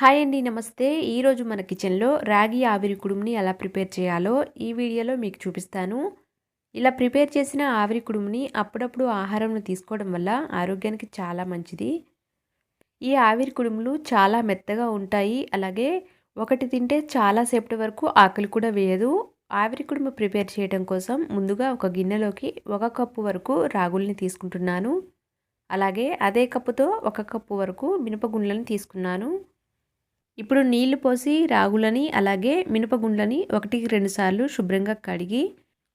Hi అండి నమస్తే. ఈరోజు మన కిచెన్లో రాగి ఆవిరి కుడుముని ఎలా ప్రిపేర్ చేయాలో ఈ వీడియోలో మీకు చూపిస్తాను. ఇలా ప్రిపేర్ చేసిన ఆవిరి కుడుముని అప్పుడప్పుడు ఆహారంలో తీసుకోవడం వల్ల ఆరోగ్యానికి చాలా మంచిది. ఈ ఆవిరి కుడుములు చాలా మెత్తగా ఉంటాయి. అలాగే ఒకటి తింటే చాలాసేపటి వరకు ఆకలి కూడా వేయదు. ఆవిరి కుడుము ప్రిపేర్ చేయడం కోసం ముందుగా ఒక గిన్నెలోకి ఒక కప్పు వరకు రాగుల్ని తీసుకుంటున్నాను. అలాగే అదే కప్పుతో ఒక కప్పు వరకు మినపగుండ్లను తీసుకున్నాను. ఇప్పుడు నీళ్ళు పోసి రాగులని అలాగే మినపగుండ్లని ఒకటికి రెండుసార్లు శుభ్రంగా కడిగి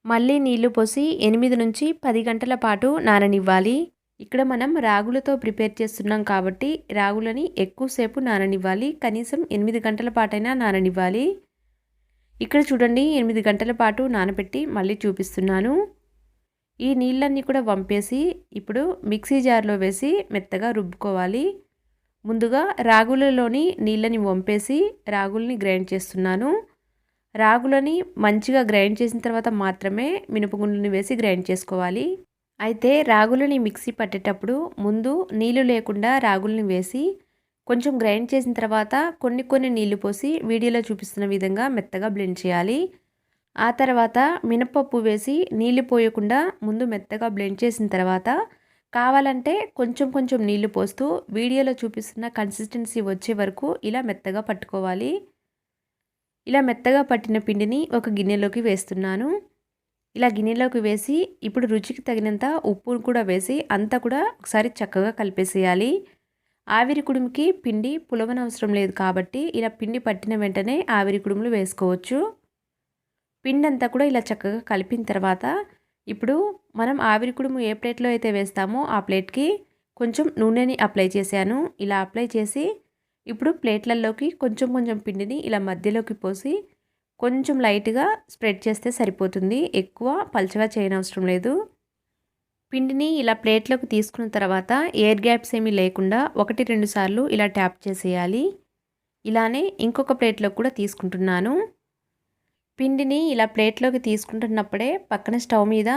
మళ్ళీ నీళ్ళు పోసి ఎనిమిది నుంచి పది గంటల పాటు నాననివ్వాలి. ఇక్కడ మనం రాగులతో ప్రిపేర్ చేస్తున్నాం కాబట్టి రాగులని ఎక్కువసేపు నాననివ్వాలి. కనీసం ఎనిమిది గంటల పాటైనా నాననివ్వాలి. ఇక్కడ చూడండి ఎనిమిది గంటల పాటు నానబెట్టి మళ్ళీ చూపిస్తున్నాను. ఈ నీళ్ళన్నీ కూడా వంపేసి ఇప్పుడు మిక్సీ జార్లో వేసి మెత్తగా రుబ్బుకోవాలి. ముందుగా రాగులలోని నీళ్ళని వంపేసి రాగుల్ని గ్రైండ్ చేస్తున్నాను. రాగులని మంచిగా గ్రైండ్ చేసిన తర్వాత మాత్రమే మినపగుండ్లని వేసి గ్రైండ్ చేసుకోవాలి. అయితే రాగులని మిక్సీ పట్టేటప్పుడు ముందు నీళ్ళు లేకుండా రాగుల్ని వేసి కొంచెం గ్రైండ్ చేసిన తర్వాత కొన్ని కొన్ని నీళ్ళు పోసి వీడియోలో చూపిస్తున్న విధంగా మెత్తగా బ్లెండ్ చేయాలి. ఆ తర్వాత మినపప్పు వేసి నీళ్ళు పోయకుండా ముందు మెత్తగా బ్లెండ్ చేసిన తర్వాత కావాలంటే కొంచెం కొంచెం నీళ్ళు పోస్తూ వీడియోలో చూపిస్తున్న కన్సిస్టెన్సీ వచ్చే వరకు ఇలా మెత్తగా పట్టుకోవాలి. ఇలా మెత్తగా పట్టిన పిండిని ఒక గిన్నెలోకి వేస్తున్నాను. ఇలా గిన్నెలోకి వేసి ఇప్పుడు రుచికి తగినంత ఉప్పును కూడా వేసి అంతా కూడా ఒకసారి చక్కగా కలిపేసేయాలి. ఆవిరి కుడుముకి పిండి పులవనవసరం లేదు కాబట్టి ఇలా పిండి పట్టిన వెంటనే ఆవిరి కుడుములు వేసుకోవచ్చు. పిండి అంతా కూడా ఇలా చక్కగా కలిపిన తర్వాత ఇప్పుడు మనం ఆవిరి కుడుము ఏ ప్లేట్లో అయితే వేస్తామో ఆ ప్లేట్కి కొంచెం నూనెని అప్లై చేశాను. ఇలా అప్లై చేసి ఇప్పుడు ప్లేట్లలోకి కొంచెం కొంచెం పిండిని ఇలా మధ్యలోకి పోసి కొంచెం లైట్గా స్ప్రెడ్ చేస్తే సరిపోతుంది. ఎక్కువ పల్చగా చేయనవసరం లేదు. పిండిని ఇలా ప్లేట్లోకి తీసుకున్న తర్వాత ఎయిర్ గ్యాప్స్ ఏమీ లేకుండా ఒకటి రెండు సార్లు ఇలా ట్యాప్ చేసేయాలి. ఇలానే ఇంకొక ప్లేట్లో కూడా తీసుకుంటున్నాను. పిండిని ఇలా ప్లేట్లోకి తీసుకుంటున్నప్పుడే పక్కన స్టవ్ మీద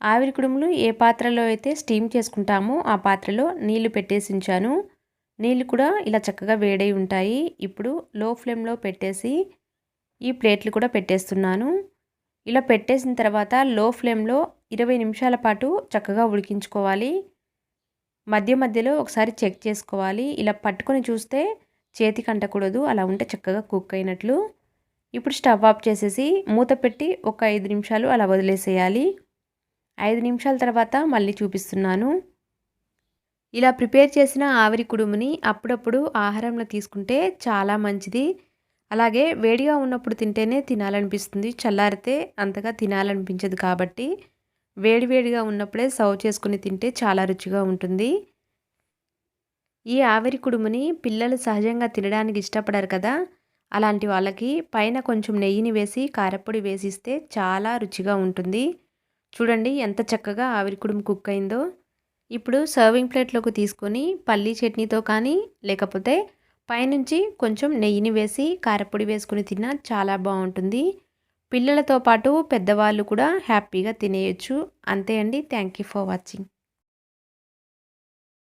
ఆవిరి కుడుములు ఏ పాత్రలో అయితే స్టీమ్ చేసుకుంటామో ఆ పాత్రలో నీళ్ళు పెట్టేసి ఉంచాను నీళ్ళు కూడా ఇలా చక్కగా వేడై ఉంటాయి. ఇప్పుడు లో ఫ్లేమ్లో పెట్టేసి ఈ ప్లేట్లు కూడా పెట్టేస్తున్నాను. ఇలా పెట్టేసిన తర్వాత లో ఫ్లేమ్లో ఇరవై నిమిషాల పాటు చక్కగా ఉడికించుకోవాలి. మధ్య మధ్యలో ఒకసారి చెక్ చేసుకోవాలి. ఇలా పట్టుకొని చూస్తే చేతికి అంటకూడదు. అలా ఉంటే చక్కగా కుక్ అయినట్లు. ఇప్పుడు స్టవ్ ఆఫ్ చేసేసి మూత పెట్టి ఒక ఐదు నిమిషాలు అలా వదిలేసేయాలి. ఐదు నిమిషాల తర్వాత మళ్ళీ చూపిస్తున్నాను. ఇలా ప్రిపేర్ చేసిన ఆవిరి కుడుముని అప్పుడప్పుడు ఆహారంలో తీసుకుంటే చాలా మంచిది. అలాగే వేడిగా ఉన్నప్పుడు తింటేనే తినాలనిపిస్తుంది. చల్లారితే అంతగా తినాలనిపించదు కాబట్టి వేడివేడిగా ఉన్నప్పుడే సర్వ్ చేసుకుని తింటే చాలా రుచిగా ఉంటుంది. ఈ ఆవిరి కుడుముని పిల్లలు సహజంగా తినడానికి ఇష్టపడరు కదా. అలాంటి వాళ్ళకి పైన కొంచెం నెయ్యిని వేసి కారపొడి వేసిస్తే చాలా రుచిగా ఉంటుంది. చూడండి ఎంత చక్కగా ఆవిరికుడుము కుక్ అయిందో. ఇప్పుడు సర్వింగ్ ప్లేట్లోకి తీసుకొని పల్లీ చట్నీతో కానీ లేకపోతే పైనుంచి కొంచెం నెయ్యిని వేసి కారపొడి వేసుకుని తిన్నా చాలా బాగుంటుంది. పిల్లలతో పాటు పెద్దవాళ్ళు కూడా హ్యాపీగా తినేయచ్చు. అంతే అండి. Thank you for watching.